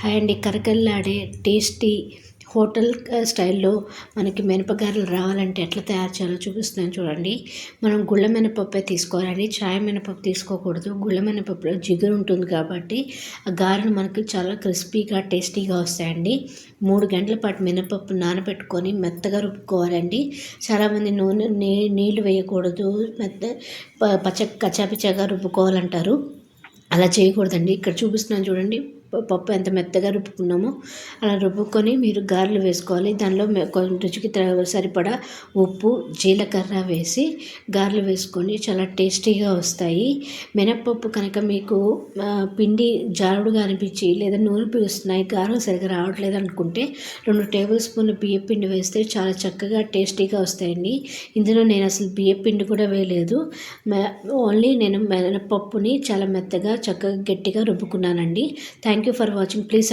Hi అండి కరకల్లాడే tasty hotel స్టైల్లో మనకి మినపగారలు రావాలంటే ఎట్లా తయారు చేయాలో చూపిస్తున్నాను చూడండి. మనం గుళ్ళ మినపప్పే తీసుకోవాలండి చాయ్ మినపప్పు తీసుకోకూడదు. గుళ్ళ మినపప్పులో జిగురు ఉంటుంది కాబట్టి ఆ గారెలు మనకి చాలా క్రిస్పీగా టేస్టీగా వస్తాయండి. మూడు గంటల పాటు మినపప్పు నానబెట్టుకొని మెత్తగా రుబ్బుకోవాలండి. చాలామంది నూనె నీ నీళ్ళు వేయకూడదు. మెత్త పచ్చ కచ్చాపిచ్చాగా రుబ్బుకోవాలంటారు. అలా చేయకూడదండి. ఇక్కడ చూపిస్తున్నాను చూడండి. పప్పు ఎంత మెత్తగా రుబ్బుకున్నామో అలా రుబ్బుకొని మీరు గారెలు వేసుకోవాలి. దానిలో కొంచెం రుచికి సరిపడా ఉప్పు జీలకర్ర వేసి గారెలు వేసుకొని చాలా టేస్టీగా వస్తాయి. మినప్పప్పు కనుక మీకు పిండి జారుడుగా అనిపించి లేదా నూనె పీలుస్తున్నాయి గారెలు సరిగ్గా రావట్లేదు అనుకుంటే రెండు టేబుల్ స్పూన్లు బియ్య పిండి వేస్తే చాలా చక్కగా టేస్టీగా వస్తాయండి. ఇందులో నేను అసలు బియ్య పిండి కూడా వేయలేదు. ఓన్లీ నేను మినపప్పుని చాలా మెత్తగా చక్కగా గట్టిగా రుబ్బుకున్నానండి. Thank Thank you for watching. Please